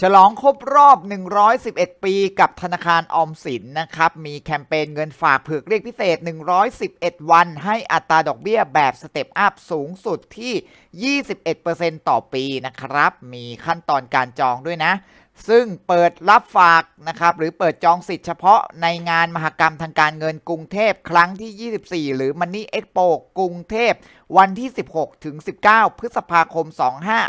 ฉลองครบรอบ 111 ปีกับธนาคารออมสินนะครับ มีแคมเปญเงินฝากเผือกเรียกพิเศษ 111 วัน ให้อัตราดอกเบี้ยแบบสเต็ปอัพสูงสุดที่ 21%ต่อปีนะครับ มีขั้นตอนการจองด้วยนะ ซึ่งเปิดรับฝากนะครับ หรือเปิดจองสิทธิ์เฉพาะในงานมหกรรมทางการเงินกรุงเทพครั้งที่ 24 หรือ Money Expo กรุงเทพ วันที่ 16 ถึง 19 พฤษภาคม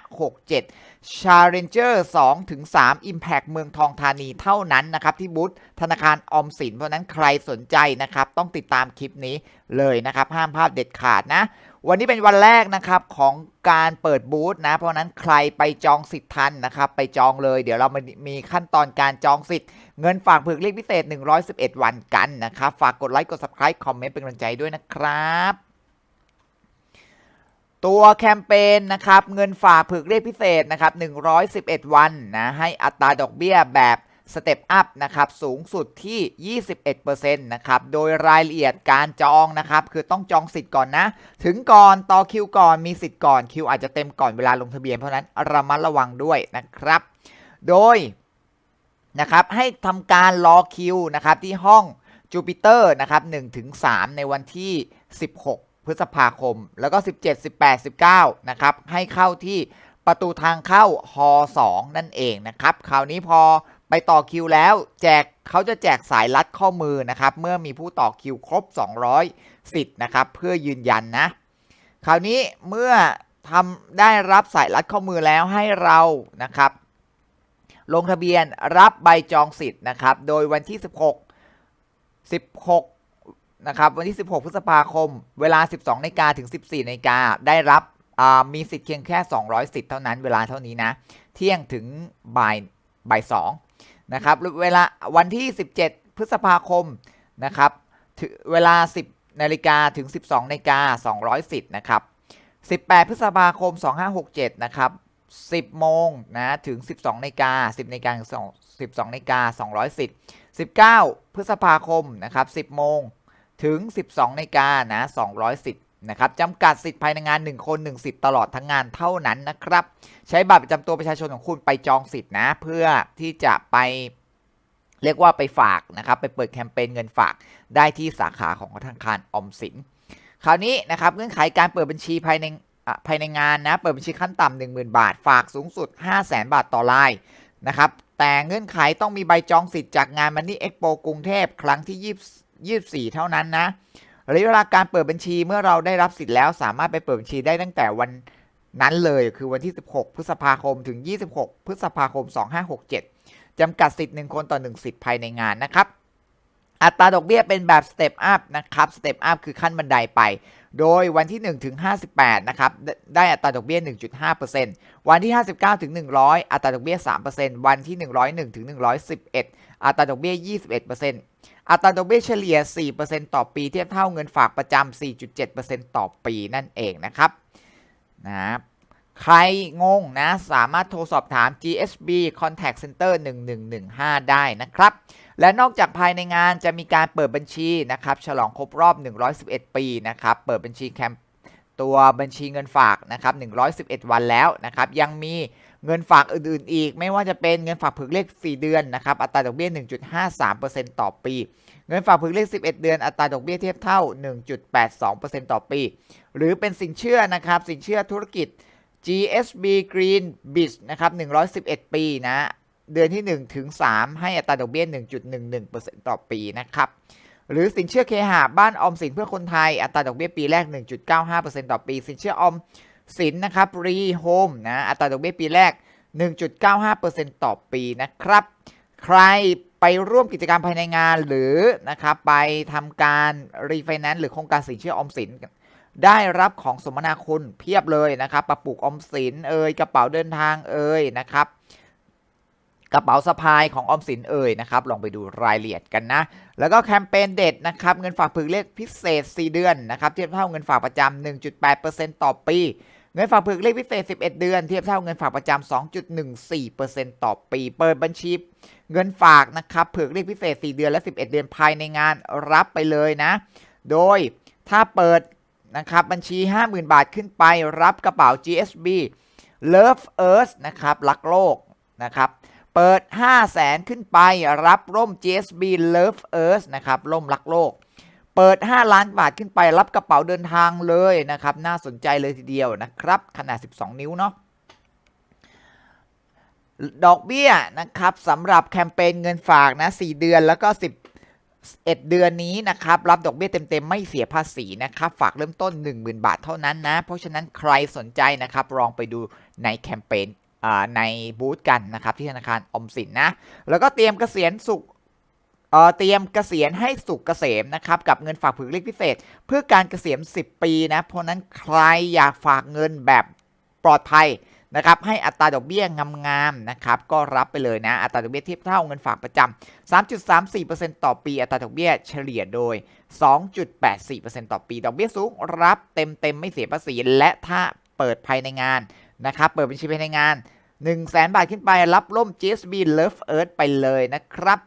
2567 Challenger 2 ถึง 3 Impact เมืองทองธานีเท่านั้นนะครับ ที่บูธธนาคารออมสิน เพราะนั้นใครสนใจนะครับ ต้องติดตามคลิปนี้เลยนะครับ ห้ามพลาดเด็ดขาดนะ วันนี้เป็นวันแรกนะครับของการเปิดบูธนะ เพราะนั้นใครไปจองสิทธิ์ทันนะครับ ไปจองเลย เดี๋ยวเรามามีขั้นตอนการจองสิทธิ์เงินฝากเผือกเรียกพิเศษ 111 วันกันนะครับ ฝากกดไลค์กด subscribe คอมเมนต์เป็นกำลังใจด้วยนะครับ ตัวแคมเปญนะครับเงินฝากผือกเรียกพิเศษนะครับ111 วันนะให้อัตราดอกเบี้ยแบบสเต็ปอัพนะครับสูงสุดที่ 21%นะครับโดยรายละเอียดการจองนะครับคือต้องจองสิทธิ์ก่อนนะ ถึงก่อนต่อคิวก่อนมีสิทธิ์ก่อนคิวอาจจะเต็มก่อนเวลาลงทะเบียนเพราะนั้นระมัดระวังด้วยนะครับ โดยนะครับให้ทำการรอคิวนะครับที่ห้องจูปิเตอร์นะครับ1-3 ในวันที่ 16 พฤษภาคม แล้วก็ 17 18 19 นะครับ ให้เข้าที่ประตูทางเข้าฮ2นั่นเองนะครับ คราวนี้พอไปต่อคิวแล้ว แจกเขาจะแจกสายรัดข้อมือนะครับ เมื่อมีผู้ต่อคิวครบ 200 สิทธิ์นะครับ เพื่อยืนยันนะ คราวนี้เมื่อทำได้รับสายรัดข้อมือแล้วให้เรานะครับ ลงทะเบียนรับใบจองสิทธิ์นะครับ โดยวันที่ 16 16 นะครับวันที่ 16 พฤษภาคม เวลา 12นาฬิกาถึง 14นาฬิกาได้รับมีสิทธิ์เพียงแค่ 200สิทธิ์เท่านั้นเวลาเท่านี้นะ เที่ยงถึงบ่ายบ่ายสองนะครับเวลาวันที่ 17 พฤษภาคมนะครับเวลา 10นาฬิกาถึง 12นาฬิกา200สิทธิ์นะครับ18 พฤษภาคม 2567นะครับ10โมงนะถึง 12นาฬิกา10นาฬิกาถึง12นาฬิกา200สิทธิ์19 พฤษภาคมนะครับ10โมง ถึง 12นาฬิกานะ200สิทธิ์นะครับจำกัดสิทธิ์ภายในงาน 1 คน 1 สิทธิ์ตลอดทั้งงานเท่านั้นนะครับ ใช้บัตรประจำตัวประชาชนของคุณไปจองสิทธิ์นะ เพื่อที่จะไปเรียกว่าไปฝากนะครับไปเปิดแคมเปญเงินฝากได้ที่สาขาของธนาคารออมสิน คราวนี้นะครับเงื่อนไขการเปิดบัญชีภายในภายในงานนะเปิดบัญชีขั้นต่ำ10,000 บาท ฝากสูงสุด 5 0 0 0 0 0บาทต่อรายนะครับแต่เงื่อนไขต้องมีใบจองสิทธิ์จากงานมันนี่เอ็กโปกรุงเทพครั้งที่20 24 เท่านั้นนะระยะเวลาการเปิดบัญชีเมื่อเราได้รับสิทธิ์แล้วสามารถไปเปิดบัญชีได้ตั้งแต่วันนั้นเลยคือวันที่ 16 พฤษภาคมถึง 26 พฤษภาคม 2567จำกัดสิทธิ์ 1 คนต่อ 1 สิทธิ์ภายในงานนะครับอัตราดอกเบี้ยเป็นแบบสเต็ปอัพนะครับสเต็ปอัพคือขั้นบันไดไป โดยวันที่1ถึง58นะครับได้อัตราดอกเบี้ย 1.5%วันที่ 59ถึง100 อัตราดอกเบี้ย 3%วันที่ 101ถึง111 อัตราดอกเบี้ย 21% อัตราดอกเบี้ยเฉลี่ย 4%ต่อปีเทียบเท่าเงินฝากประจำ 4.7%ต่อปีนั่นเองนะครับนะครับใครงงนะ สามารถโทรสอบถาม GSB Contact Center 1115 ได้นะครับ และนอกจากภายในงานจะมีการเปิดบัญชีนะครับ ฉลองครบรอบ 111 ปีนะครับ เปิดบัญชีแคมตัวบัญชีเงินฝากนะครับ 111 วันแล้วนะครับ ยังมี เงินฝากอื่นๆอีก ไม่ว่าจะเป็นเงินฝากผือกเลข 4 เดือนนะครับอัตราดอกเบี้ย 1.53%ต่อปี เงินฝากผือกเลข 11 เดือนอัตราดอกเบี้ยเทียบเท่า 1.82%ต่อปี หรือเป็นสินเชื่อนะครับสินเชื่อธุรกิจ GSB Green Beach นะครับ111 ปีนะเดือนที่ 1 ถึง 3 ให้อัตราดอกเบี้ย 1.11%ต่อปีนะครับหรือสินเชื่อเคหะบ้านออมสินเพื่อคนไทยอัตราดอกเบี้ยปีแรก 1.95%ต่อปี สินเชื่อออม สินนะครับรีโฮมนะอัตราดอกเบี้ยปีแรก 1.95%ต่อปีนะครับ ใครไปร่วมกิจกรรมภายในงานหรือนะครับไปทำการรีไฟแนนซ์หรือโครงการสินเชื่อออมสิน ได้รับของสมนาคุณเพียบเลยนะครับกระปุกออมสินเอ่ยกระเป๋าเดินทางเอ่ยนะครับกระเป๋าสะพายของออมสินเอ่ยนะครับ ลองไปดูรายละเอียดกันนะ แล้วก็แคมเปญเด็ดนะครับ เงินฝากผึกเลขพิเศษ 4 เดือนนะครับเทียบเท่าเงินฝากประจำ1.8%ต่อปี เงินฝากผึกเลขพิเศษ 11 เดือน เทียบเท่าเงินฝากประจำ 2.14%ต่อปี เปิดบัญชีเงินฝากนะครับผึกเลขพิเศษ 4 เดือนและ 11 เดือนภายในงานรับไปเลยนะ โดยถ้าเปิดนะครับบัญชี 50,000 บาทขึ้นไปรับกระเป๋า GSB Love Earth นะครับรักโลกนะครับเปิด 5 0 0แสนขึ้นไปรับร่ม GSB Love Earth นะครับร่มรักโลก เปิด 5 ล้านบาทขึ้นไปรับกระเป๋าเดินทางเลยนะครับ น่าสนใจเลยทีเดียวนะครับ ขนาด 12 นิ้วเนาะดอกเบี้ยนะครับสำหรับแคมเปญเงินฝากนะ 4 เดือนแล้วก็ 10เอ็ดเดือนนี้นะครับ รับดอกเบี้ยเต็ม ๆ ไม่เสียภาษีนะครับ ฝากเริ่มต้น 10,000 บาทเท่านั้นนะ เพราะฉะนั้นใครสนใจนะครับลองไปดูในแคมเปญในบูธกันนะครับ ที่ธนาคารออมสินนะ แล้วก็เตรียมเกษียณสุข เตรียมเกษียณให้สุขเกษมนะครับกับเงินฝากผืนเล็กพิเศษ เพื่อการเกษียณ 10 ปีนะเพราะฉะนั้นใครอยากฝากเงินแบบปลอดภัยนะครับให้อัตราดอกเบี้ยงามๆนะครับก็รับไปเลยนะอัตราดอกเบี้ยเทียบเท่าเงินฝากประจำ 3.34%ต่อปีอัตราดอกเบี้ยเฉลี่ยโดย 2.84%ต่อปี ดอกเบี้ยสูงรับเต็มๆไม่เสียภาษีและถ้าเปิดภายในงานนะครับเปิดบัญชีภายในงาน 1 0 0 0 0แบาทขึ้นไปรับร่ม GSB Love Earth ไปเลยนะครับ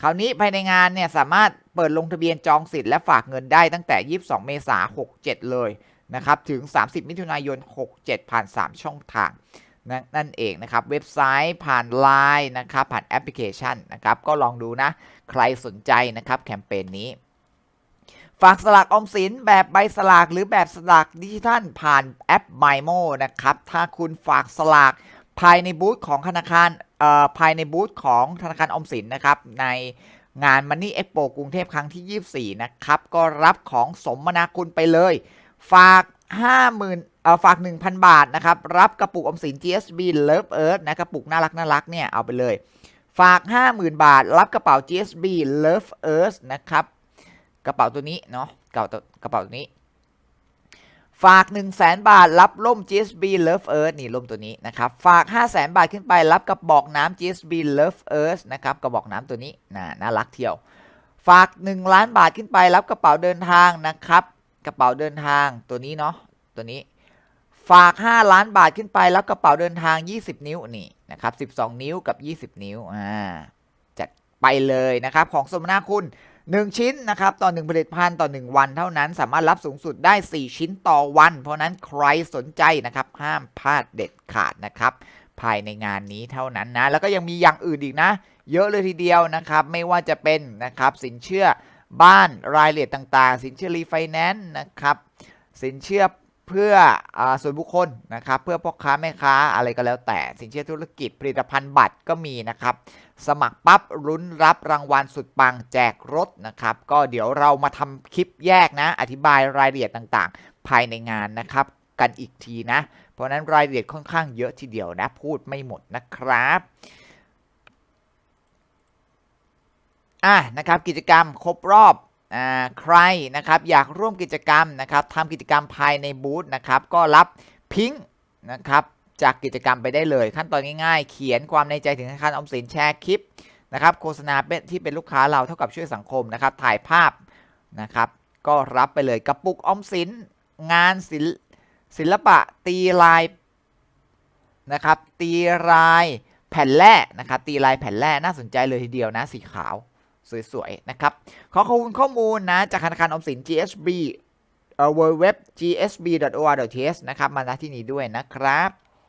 คราวนี้ภายในงานเนี่ยสามารถเปิดลงทะเบียนจองสิทธิ์และฝากเงินได้ตั้งแต่ 22 เมษายน 67 เลยนะครับถึง 30 มิถุนายน 67 ผ่าน 3 ช่องทางนนั่นเองนะครับ เว็บไซต์ผ่าน Line นะครับผ่านแอปพลิเคชันนะครับก็ลองดูนะ ใครสนใจนะครับแคมเปญนี้ ฝากสลากออมสินแบบใบสลากหรือแบบสลากดิจิทัลผ่านแอป MyMo นะครับถ้าคุณฝากสลาก ภายในบูธของธนาคารภายในบูธของธนาคารอมสินนะครับในงาน Money Expo กรุงเทพครั้งที่ 24 นะครับ ก็รับของสมนาคุณไปเลย ฝาก 50,000เอ่อฝาก 1,000 บาทนะครับ รับกระปุกออมสิน GSB Love Earth นะกระปุกน่ารักน่ารักเนี่ยเอาไปเลย ฝาก 50,000 บาท รับกระเป๋า GSB Love Earth นะครับ กระเป๋าตัวนี้เนาะกระเป๋าตัวกระเป๋าตัวนี้ ฝาก 1 0 0 0 0แบาท รับร่ม GSB Love Earth นี่ร่มตัวนี้นะครับ ฝาก 5 0 0 0 0 0บาทขึ้นไปรับกระบอกน้ำ GSB Love Earth นะครับกระบอกน้ำตัวนี้น่าน่ารักเที่ยว ฝาก 1 ล้านบาทขึ้นไปรับกระเป๋าเดินทางนะครับ กระเป๋าเดินทางตัวนี้เนาะตัวนี้ ฝาก 5 ล้านบาทขึ้นไปรับกระเป๋าเดินทาง 20 นิ้วนี่นะครับ12 นิ้วกับ 20 นิ้วอ่าจัดไปเลยนะครับของสมนาคุณ 1 ชิ้นนะครับต่อ 1 ผลิตภัณฑ์ต่อ 1 วันเท่านั้น สามารถรับสูงสุดได้ 4 ชิ้นต่อวัน เพราะนั้นใครสนใจนะครับห้ามพลาดเด็ดขาดนะครับภายในงานนี้เท่านั้นนะ แล้วก็ยังมีอย่างอื่นอีกนะ เยอะเลยทีเดียวนะครับ ไม่ว่าจะเป็นนะครับสินเชื่อบ้านรายละเอียดต่างๆ สินเชื่อรีไฟแนนซ์นะครับสินเชื่อ เพื่ออส่วนบุคคลนะครับเพื่อพ่อค้าแม่ค้าอะไรก็แล้วแต่สินเชื่อธุรกิจผลิตภัณฑ์บัตรก็มีนะครับ สมัครปั๊บรุ้นรับรางวัลสุดปังแจกรถนะครับ ก็เดี๋ยวเรามาทำคลิปแยกนะ อธิบายรายละเอียดต่างๆ ภายในงานนะครับกันอีกทีนะ เพราะฉะนั้นรายละเอียดค่อนข้างเยอะทีเดียวนะ พูดไม่หมดนะครับอะนะครับกิจกรรมครบรอบ ใครนะครับอยากร่วมกิจกรรมนะครับทำกิจกรรมภายในบูธนะครับก็รับพิงค์นะครับจากกิจกรรมไปได้เลย ขั้นตอนง่ายๆ เขียนความในใจถึงธนาคารออมสินแชร์คลิปนะครับโฆษณาเป็นที่เป็นลูกค้าเราเท่ากับช่วยสังคมนะครับถ่ายภาพนะครับก็รับไปเลยกระปุกออมสินงานศิลศิลปะตีลายนะครับตีลายแผ่นแร่นะครับตีลายแผ่นแร่น่าสนใจเลยทีเดียวนะสีขาว สวยๆ นะครับ ขอขอบคุณข้อมูลนะจากธนาคารอมสิน GSB เอ่อ w w w gsb.or.th นะครับ มาณที่นี้ด้วยนะครับ